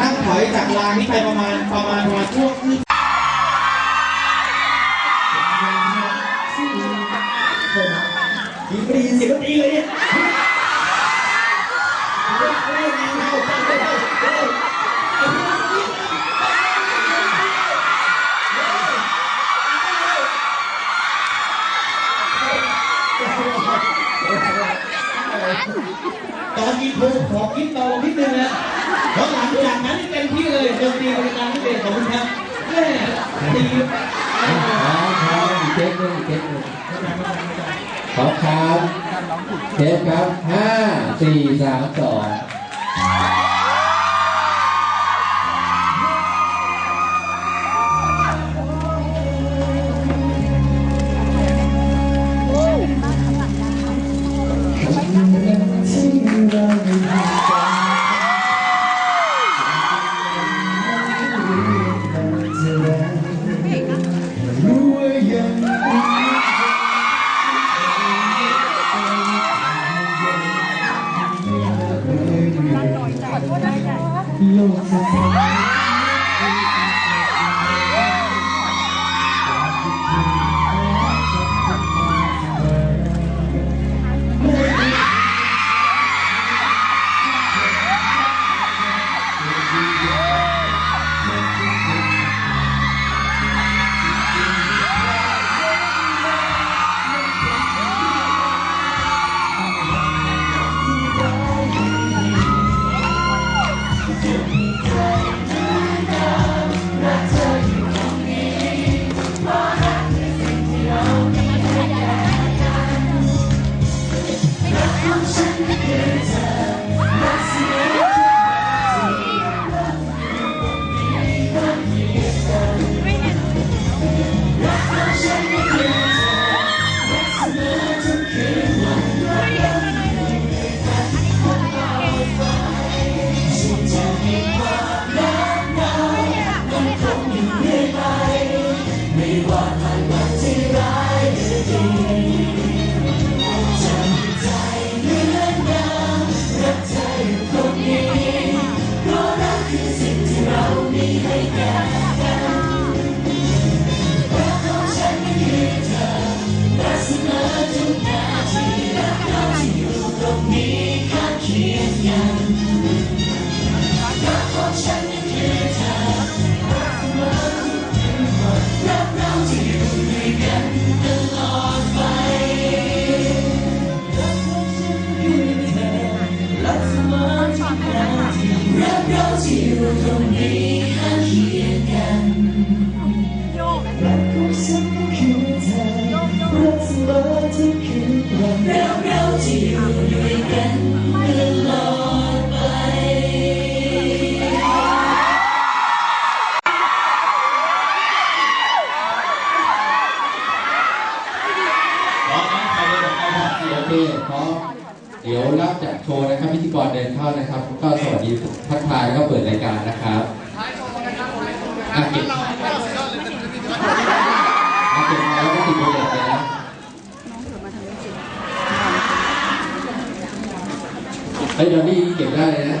นั่งถอยจากรางนี้ไปประมาณประมาณประมาณช่วงที่ดีไม่ได้ยินเสียงดนตรีเลยเนี่ยไม่ได้ยินเข้าไปไม่ได้ไม่ได้ ตอกินโพขอคิดเบานิดนึงนะแล้วหลังจากนั้นเต็มที่เลยดนตรีบริการพิเศษของคุณครับแม่ตีอ๋อครับอีกเทปหนึงอีกเทปหนึงพร้อครับเทปครับห้าสี่สามสอง อะเก็บมาเก็บแล้วก็ติดโปรเจกต์เลยนะเฮ้ยเดี๋ยวนี้เก็บได้เลยนะ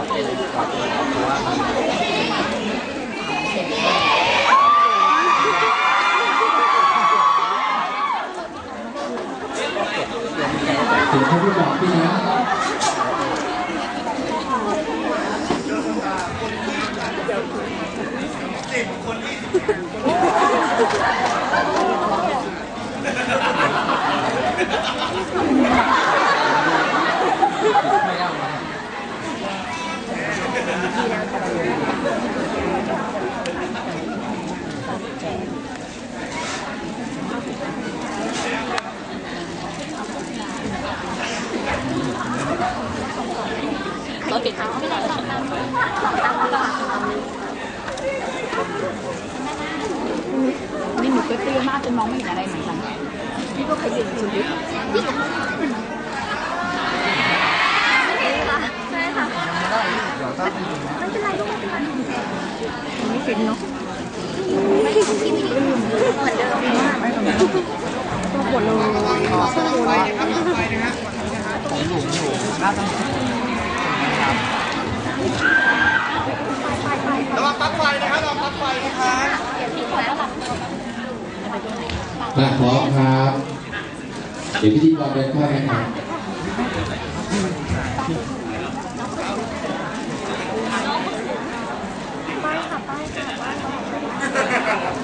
อดเอนที่าถึบสิบคนยี่สิบ เราเก่ไนี่หนูก็เตี้ยมากจนมองไม่เห็นอะไรเหมือนกันพี่ก็เคยเด็กสุดฤทธิ์ ไม่เป็นไรลูกไม่เป็นไไม่เซ็นเนาะไม่กินกินอีกเหมือนเดิมมากตัวปวดเลยปวดเลยของหลวงอยู่น่าจะระวังปักไฟนะครับระปักไฟนะครับมาพอครับ เดี๋ยวพิธีกรเดินเข้านะครับ Hey!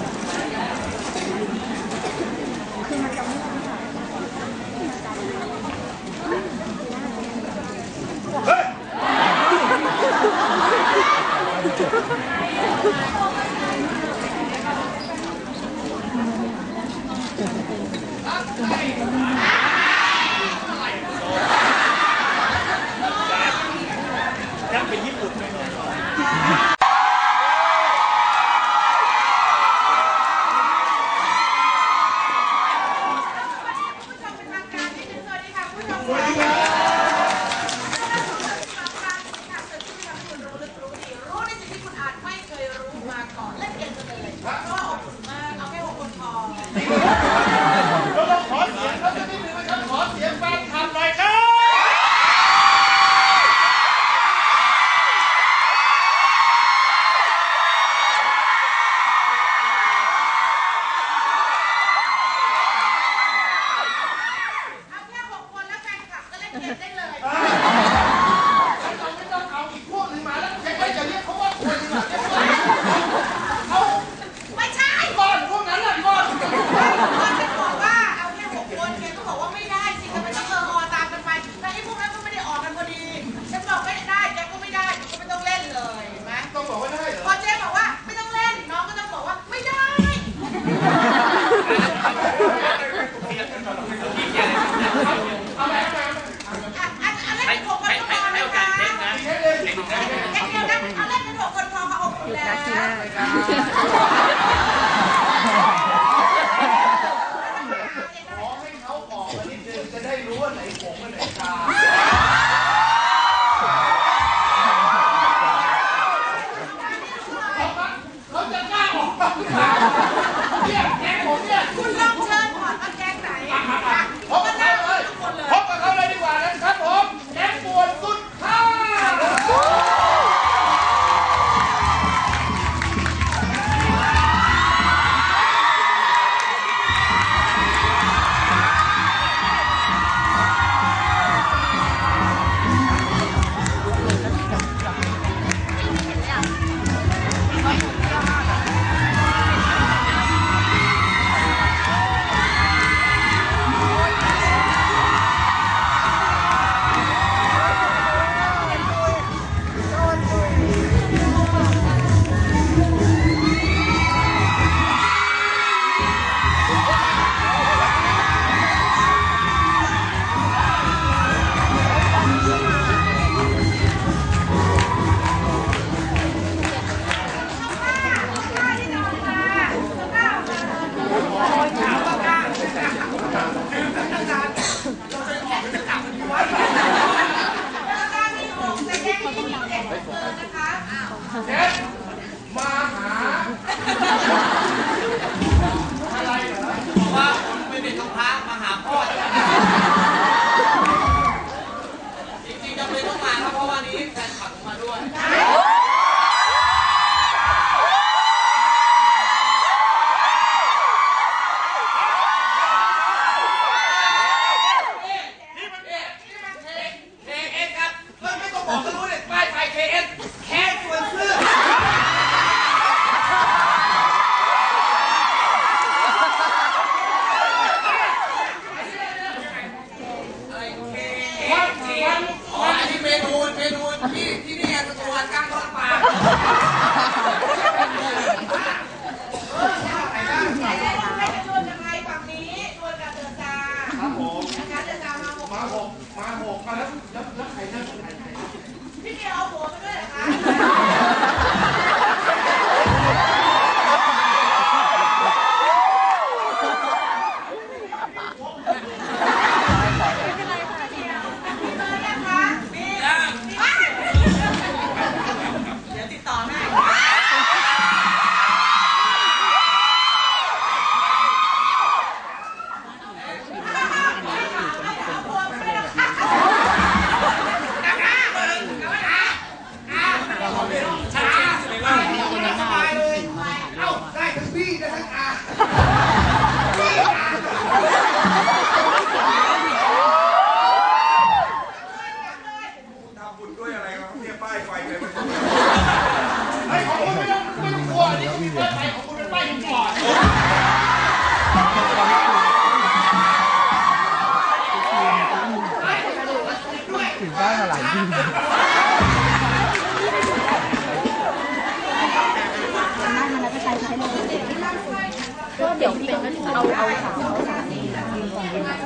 เอาเอาขาต้อา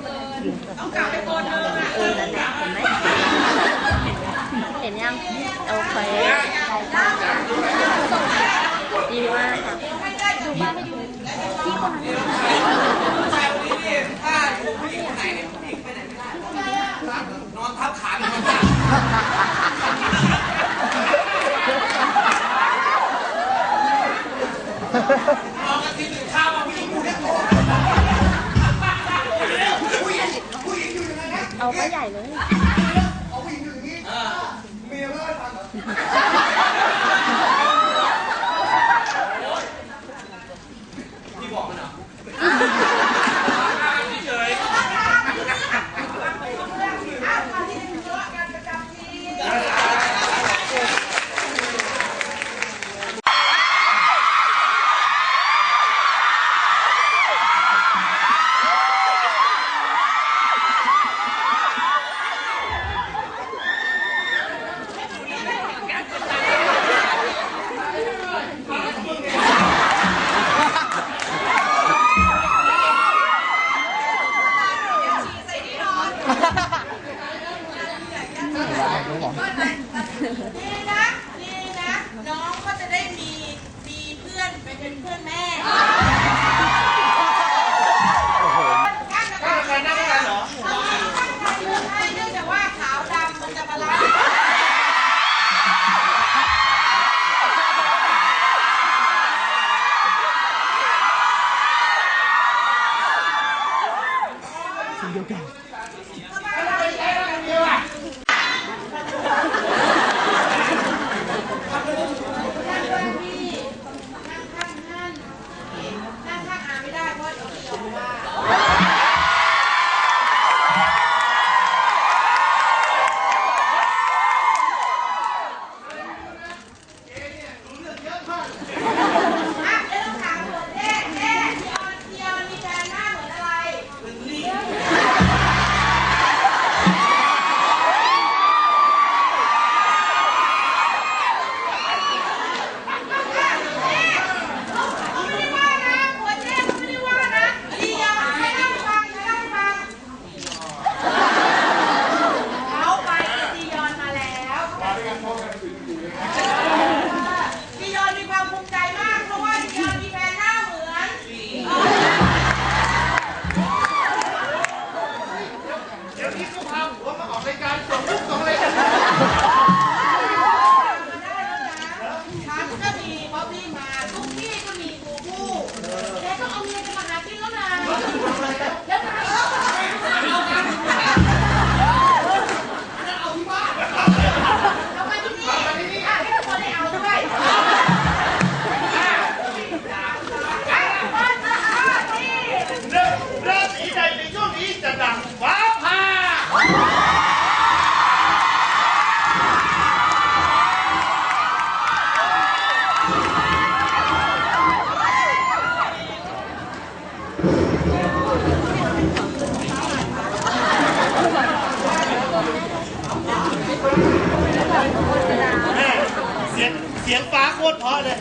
กลับไปโกนเธอเออนั่นแหละเห็นไหมเห็นยังโอเคดีมากค่ะดูบ้านไม่ดูที่คนนอนทับขาเลย เอาไปใหญ่เลย เอาผู้หญิงอยู่างนี้เมียไม่ให้ฟัง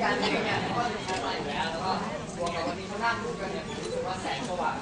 การเรียนเนี่าก็ทำอะไรแล้วแล้วก็บวกกับวันนี้เขานั่งดูกันเนี่ยรู้สึกว่าแสงสว่าง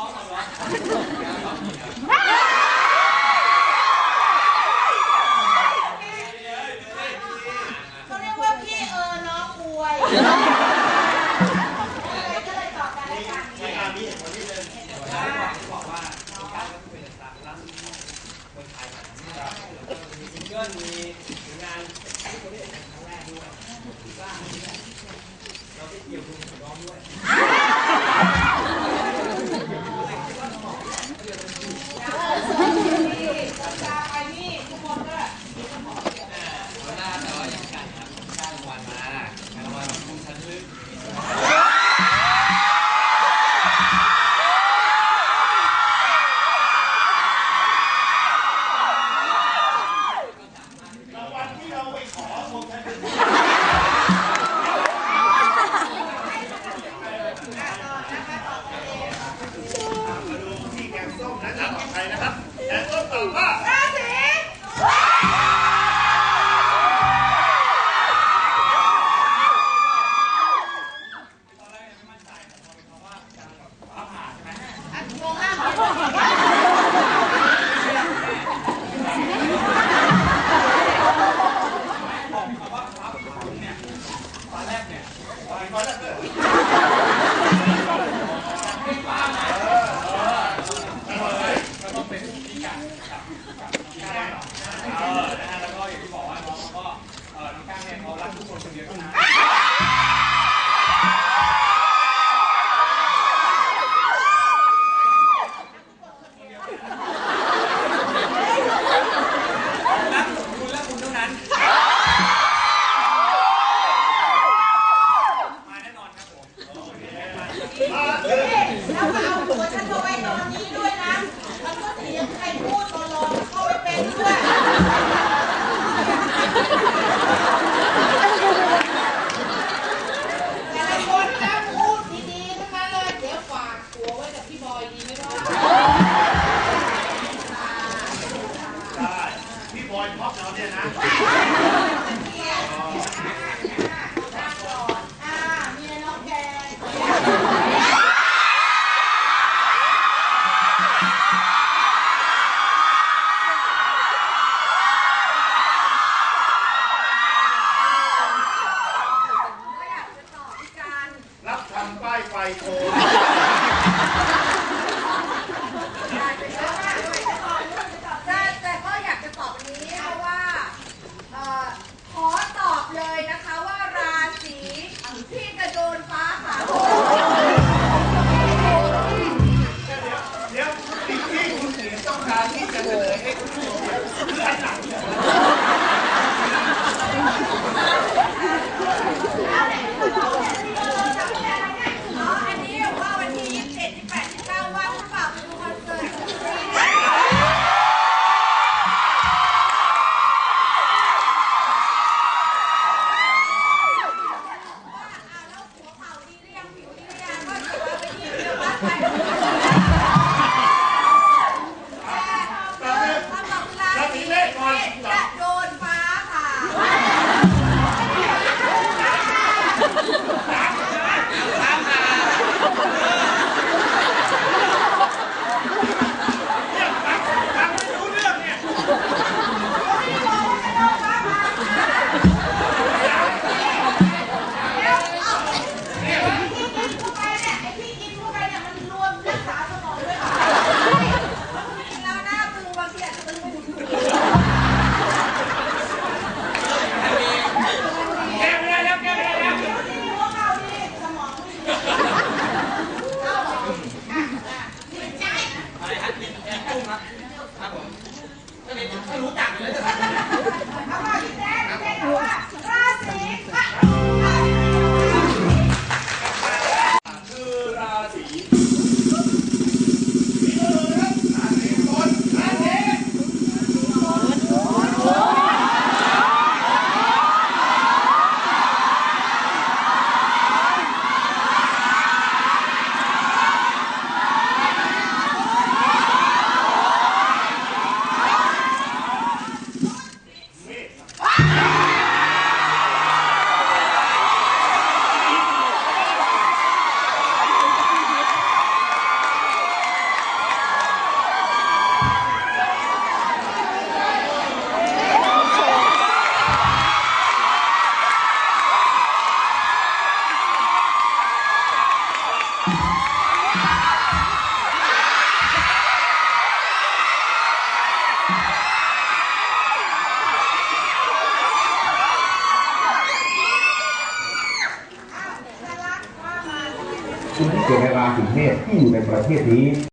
้องเอาวะ